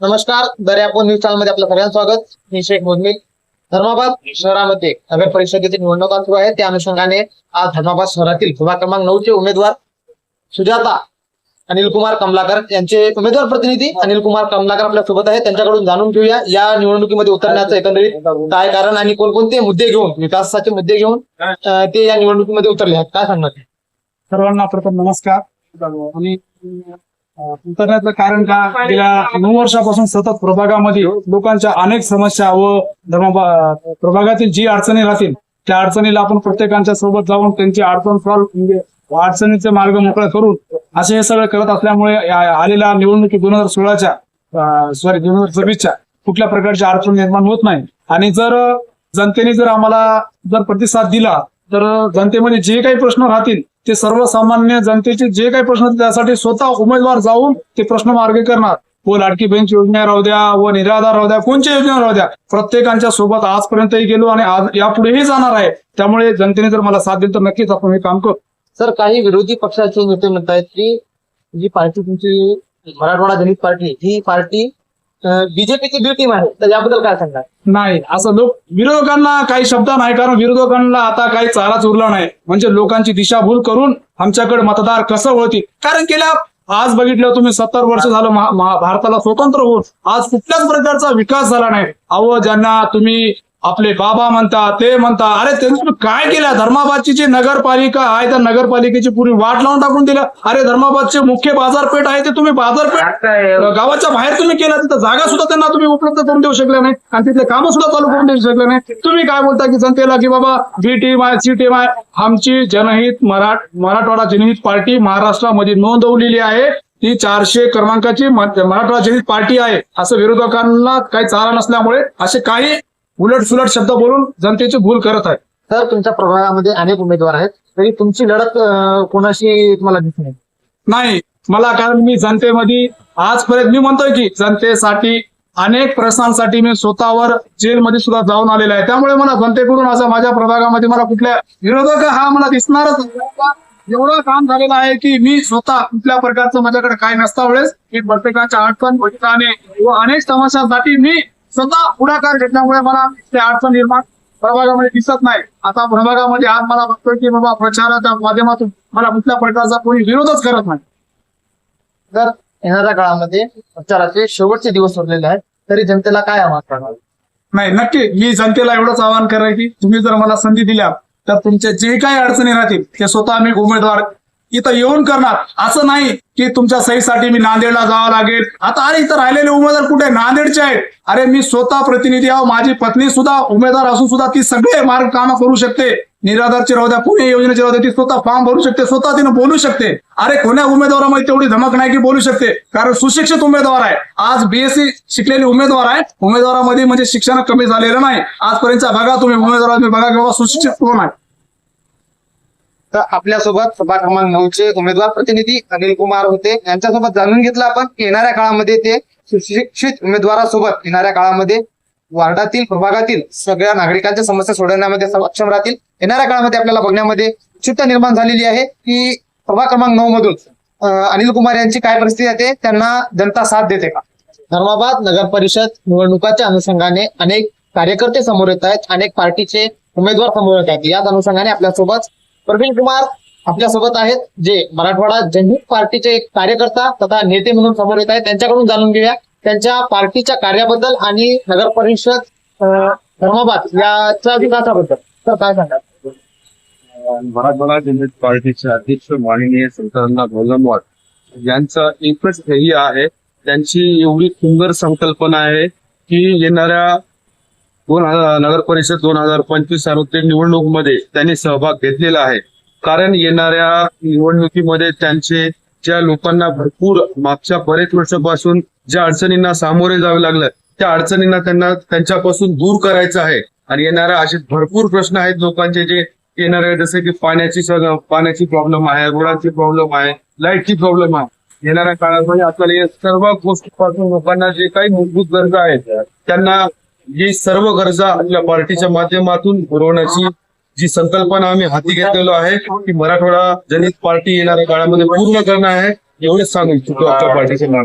नमस्कार दर्यापूर न्यूज चॅनलमध्ये आपलं सगळ्यांचं स्वागत. मी शेख मुजमिल धर्माबाद शहरामध्ये नगर परिषदेची निवडणुका सुरू आहे. त्या अनुषंगाने आज धर्माबाद शहरातील सभा क्रमांक नऊ चे उमेदवार सुजाता अनिल कुमार कमलाकर यांचे उमेदवार प्रतिनिधी अनिल कुमार कमलाकर आपल्यासोबत आहे त्यांच्याकडून जाणून घेऊया या निवडणुकीमध्ये उतरण्याचं एकंदरीत काय कारण आणि कोणकोणते मुद्दे घेऊन विकासाचे मुद्दे घेऊन ते या निवडणुकीमध्ये उतरले आहेत. काय सांगणार? सर्वांना प्रथम नमस्कार. आणि उतरण्याचं कारण का? गेल्या नऊ वर्षापासून सतत प्रभागामध्ये लोकांच्या अनेक समस्या व धर्म प्रभागातील जी अडचणी राहतील त्या अडचणीला आपण प्रत्येकांच्या सोबत जाऊन त्यांची अडचण सॉल्व्ह म्हणजे अडचणीचे मार्ग मोकळे करून असे हे सगळं करत असल्यामुळे आलेल्या निवडणुकी दोन हजार सोळाच्या सॉरी दोन हजार सव्वीसच्या कुठल्या प्रकारची अडचण निर्माण होत नाही. आणि जर जनतेने जर आम्हाला जर प्रतिसाद दिला तर जनतेमध्ये जे काही प्रश्न राहतील ते सर्वसामान्य जनतेचे जे काही प्रश्न त्यासाठी स्वतः उमेदवार जाऊन ते प्रश्न मार्गी करणार. व लाडकी बेंच योजना राहू द्या व निराधार राहू द्या कोणत्या योजना राहू द्या प्रत्येकांच्या सोबत आजपर्यंतही गेलो आणि आज यापुढेही जाणार आहे. त्यामुळे जनतेने जर मला साथ दिली तर नक्कीच आपण हे काम करू. सर काही विरोधी पक्षाचे नेते म्हणतायत की जी पार्टी तुमची मराठवाडा दलित पार्टी ही पार्टी बीजेपीची बी टीम आहे तर याबद्दल काय सांगणार? नाही असं लोक विरोधकांना काही शब्द नाही कारण विरोधकांना आता काही चालाच उरला नाही. म्हणजे लोकांची दिशाभूल करून आमच्याकडे मतदार कसं होती कारण गेल्या आज बघितलं तुम्ही सत्तर वर्ष झालं भारताला स्वतंत्र होऊन आज कुठल्याच प्रकारचा विकास झाला नाही. अहो ज्यांना तुम्ही आपले बाबा म्हणता ते म्हणता अरे त्यांनी तुम्ही काय केलं? धर्माबादची जी नगरपालिका आहे त्या नगरपालिकेची पुरी वाट लावून टाकून दिलं. अरे धर्माबादचे मुख्य बाजारपेठ आहे ते तुम्ही बाजारपेठ गावाच्या बाहेर तुम्ही केला तिथं जागा सुद्धा त्यांना तुम्ही उपलब्ध करून देऊ शकले नाही. आणि तिथले कामं सुद्धा चालू करून देऊ शकले नाही. तुम्ही काय बोलता की जनतेला की बाबा बी टीम आहे सी टीम आहे आमची जनहित मराठ मराठवाडा जनहित पार्टी महाराष्ट्रामध्ये नोंदवलेली आहे. ती चारशे क्रमांकाची मराठवाडा जनहित पार्टी आहे. असं विरोधकांना काही चारा नसल्यामुळे असे काही उलट सुलट शब्द बोलून जनतेची भूल करत आहे. तर तुमच्या प्रभागामध्ये अनेक उमेदवार आहेत. तरी तुमची लढत अं, कोणाशी तुम्हाला दिसून येईल? नाही मला कारण मी जनतेमध्ये आजपर्यंत मी म्हणतोय की जनतेसाठी अनेक प्रश्नांसाठी मी स्वतःवर जेलमध्ये सुद्धा जाऊन आलेला आहे. त्यामुळे मला जनतेकडून असं माझ्या प्रभागामध्ये मला कुठल्या विरोधक हा मला दिसणारच नाही. एवढं काम झालेलं आहे की मी स्वतः कुठल्या प्रकारचं माझ्याकडे काय नसता वेळेस मी प्रत्येकाच्या अडचण बघितल्याने व अनेक समस्यांसाठी मी स्वतः पुढाकार घेतल्यामुळे मला ते अडचण निर्माण प्रभागामध्ये दिसत नाही. आता प्रभागामध्ये आज मला बघतोय की बाबा प्रचाराच्या माध्यमातून मला कुठल्या प्रकारचा कोणी विरोधच करत नाही. तर येणाऱ्या काळामध्ये प्रचाराचे शेवटचे दिवस उरलेले आहेत तरी जनतेला काय आवाज करणार? नाही नक्की. मी जनतेला एवढंच आवाहन करेन की तुम्ही जर मला संधी दिल्या तर तुमच्या जे काही अडचणी राहतील ते स्वतः मी उमेदवार इथं येऊन करणार. असं नाही की तुमच्या सहीसाठी मी नांदेडला जावं लागेल. आता अरे इथं राहिलेले उमेदवार कुठे? नांदेडचे आहेत. अरे मी स्वतः प्रतिनिधी आहो. माझी पत्नी सुद्धा उमेदवार असून सुद्धा ती सगळे मार्ग कामं करू शकते. निराधारची राहू द्या पुणे योजनेची राहू द्या ती स्वतः फॉर्म भरू शकते. स्वतः तिने बोलू शकते. अरे कोण्या उमेदवारामध्ये तेवढी धमक नाही की बोलू शकते? कारण सुशिक्षित उमेदवार आहे. आज बीएससी शिकलेले उमेदवार आहे. उमेदवारामध्ये म्हणजे शिक्षण कमी झालेलं नाही. आजपर्यंतच्या बघा तुम्ही उमेदवार बघा किंवा सुशिक्षित कोण आहे. तर आपल्यासोबत सभा क्रमांक नऊचे उमेदवार प्रतिनिधी अनिल कुमार होते. यांच्यासोबत जाणून घेतलं आपण येणाऱ्या काळामध्ये ते सुशिक्षित उमेदवारासोबत येणाऱ्या काळामध्ये वार्डातील प्रभागातील सगळ्या नागरिकांच्या समस्या सोडवण्यामध्ये सक्षम राहतील. येणाऱ्या काळामध्ये आपल्याला बघण्यामध्ये उत्सुकता निर्माण झालेली आहे की प्रभाग क्रमांक नऊ मधून अनिल कुमार यांची काय परिस्थिती आहे त्यांना जनता साथ देते का? धर्माबाद नगर परिषद निवडणुकाच्या अनुषंगाने अनेक कार्यकर्ते समोर येत आहेत अनेक पार्टीचे उमेदवार समोर येत आहेत. याच अनुषंगाने आपल्यासोबत प्रवीण कुमार आपल्यासोबत आहेत जे मराठवाडा जनहित पार्टीचे एक कार्यकर्ता तथा नेते म्हणून समोर येत आहेत. त्यांच्याकडून जाणून घेऊया. त्यांच्या पार्टीच्या कार्याबद्दल आणि नगर परिषद धर्माबाद याच्या विकासाबद्दल तर काय सांगाल? मराठवाडा जनहित पार्टीचे अध्यक्ष माननीय संतांना गोलमवाड यांचं एकच ध्येय आहे. त्यांची एवढी सुंदर संकल्पना आहे की येणाऱ्या दोन हजार नगर परिषद दोन हजार पंचवीस सार्वत्रिक निवडणुकीमध्ये त्यांनी सहभाग घेतलेला आहे. कारण येणाऱ्या निवडणुकीमध्ये त्यांचे ज्या लोकांना भरपूर मागच्या बरेच वर्षापासून ज्या अडचणींना सामोरे जावे लागलं त्या अडचणींना त्यांना त्यांच्यापासून दूर करायचं आहे. आणि येणाऱ्या असे भरपूर प्रश्न आहेत लोकांचे जे येणारे जसे की पाण्याची पाण्याची प्रॉब्लेम आहे रोडाची प्रॉब्लेम आहे लाईटची प्रॉब्लेम आहे. येणाऱ्या काळामध्ये आपल्याला या सर्व गोष्टीपासून लोकांना जे काही मूलभूत गरजा आहेत त्यांना ही सर्व गरजा आपल्या पार्टीच्या माध्यमातून पुरवण्याची जी संकल्पना आम्ही हाती घेतलेलो आहे ती मराठवाडा जनित पार्टी येणाऱ्या काळामध्ये पूर्ण करणं आहे एवढेच सांगू इच्छितो आपल्या पार्टीचे नाव.